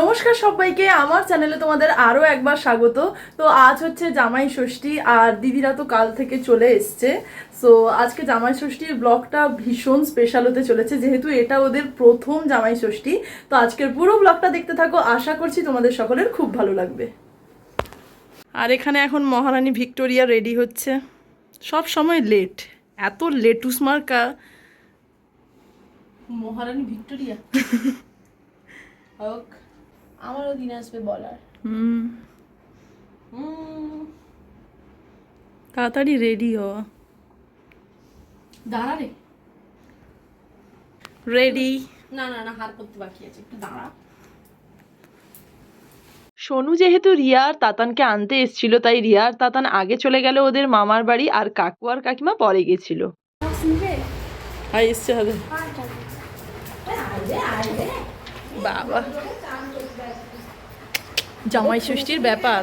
নমস্কার সবাইকে আমার চ্যানেলে তোমাদের আরও একবার স্বাগত। তো আজ হচ্ছে জামাই ষষ্ঠী আর দিদিরা তো কাল থেকে চলে এসছে। সো আজকে জামাই ষষ্ঠীর ব্লগটা ভীষণ স্পেশাল হতে চলেছে যেহেতু এটা ওদের প্রথম জামাই ষষ্ঠী। তো আজকের পুরো ব্লগটা দেখতে থাকো আশা করছি তোমাদের সকলের খুব ভালো লাগবে। আর এখানে এখন মহারানী ভিক্টোরিয়া রেডি হচ্ছে। সব সময় লেট এত লেটুস মার্কা মহারানী ভিক্টোরিয়া? হোক। আমারও দিন আসবে বলার। হুম। তাড়াতাড়ি রেডি হ। দাঁড়া রে। রেডি না না না হাত করতে বাকি আছে একটু দাঁড়া। সোনু যেহেতু রিয়া আর তাতানকে আনতে এসেছিল তাই রিয়া আর তাতান আগে চলে গেল ওদের মামার বাড়ি আর কাকু আর কাকিমা পরে গেছিল। হবে। বাবা। জামাই ষষ্ঠীর ব্যাপার।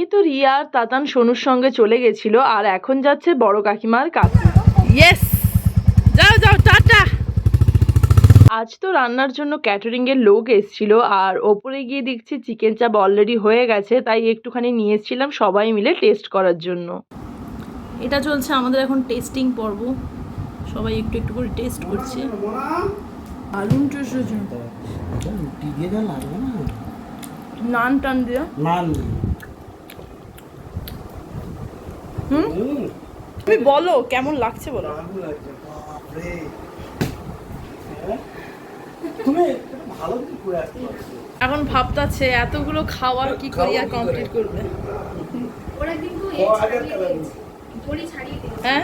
আগে তো রিয়া আর তাতান সোনুর সঙ্গে চলে গেছিল আর এখন যাচ্ছে বড় কাকিমার কাকু ইয়েস যাও যাও টাটা! আজ তো রান্নার জন্য ক্যাটারিং এর লোক এসেছিল আর ওপরে গিয়ে দেখছি চিকেন চাপ অলরেডি হয়ে গেছে তাই একটুখানি নিয়ে এসেছিলাম সবাই মিলে টেস্ট করার জন্য। এটা চলছে আমাদের এখন টেস্টিং পর্ব। সবাই একটু একটু করে টেস্ট করছে। নান টান দিয়ে। নান। হুম? তুমি বলো কেমন লাগছে বলো? তুমি ভালো করে আসতে পারছ এখন ভাবতাছে এতগুলো খাওয়ার কি করি আর কমপ্লিট করবে? ওরা কিন্তু হ্যাঁ?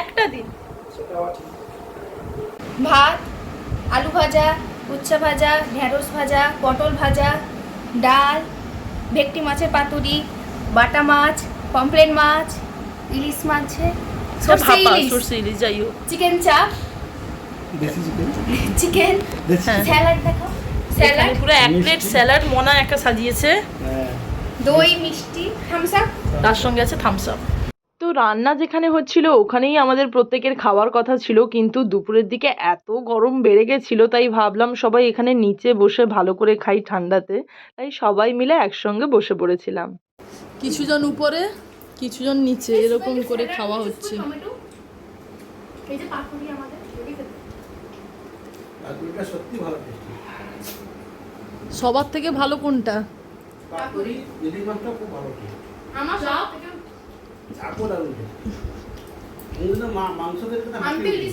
একটা দিন। ভাত আলু ভাজা উচ্ছা ভাজা ঢেঁড়স ভাজা পটল ভাজা ডাল ভেটকি মাছের পাতুরি বাটা মাছ পমফ্লেট মাছ ইলিশ মাছে সর্ষে ইলিশ। যাই হোক। চিকেন চাপ দেশি চিকেন? চিকেন। হ্যাঁ। স্যালাড দেখো স্যালাড। পুরো এক প্লেট স্যালাড মনা একটা সাজিয়েছে। হ্যাঁ। দই মিষ্টি থামস আপ তার সঙ্গে আছে থামস আপ তো রান্না যেখানে হচ্ছিল ওখানেই আমাদের প্রত্যেকের খাওয়ার কথা ছিল কিন্তু দুপুরের দিকে এত গরম বেড়ে গেছিল তাই ভাবলাম সবাই এখানে নিচে বসে ভালো করে খাই ঠান্ডাতে। তাই সবাই মিলে একসঙ্গে বসে পড়েছিলাম। কিছুজন উপরে কিছুজন নিচে এরকম করে খাওয়া হচ্ছে। এই যে পাতুরি আমাদের পাতুরিটা সত্যি ভালো টেস্টি সবার থেকে ভালো কোনটা? আমার সব থেকে চাকু দারুণ এই জন্য মাংস খেতে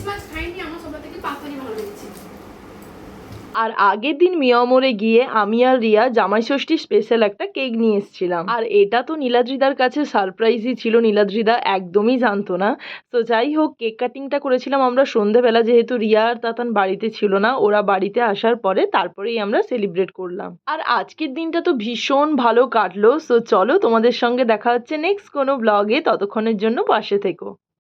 মাছ খাইনি আমার সবার থেকে পাতুরি ভালো লেগেছে আর আগের দিন মিয়ামরে গিয়ে আমি আর রিয়া জামাই ষষ্ঠী স্পেশাল একটা কেক নিয়ে এসেছিলাম। আর এটা তো নীলাদ্রিদার কাছে সারপ্রাইজই ছিল, নীলাদ্রিদা একদমই জানতো না। তো যাই হোক কেক কাটিংটা করেছিলাম আমরা সন্ধেবেলা, যেহেতু রিয়া আর তাতান বাড়িতে ছিল না, ওরা বাড়িতে আসার পরে তারপরেই আমরা সেলিব্রেট করলাম। আর আজকের দিনটা তো ভীষণ ভালো কাটলো সো চলো তোমাদের সঙ্গে দেখা হচ্ছে নেক্সট কোনো ব্লগে ততক্ষণের জন্য পাশে থেকো।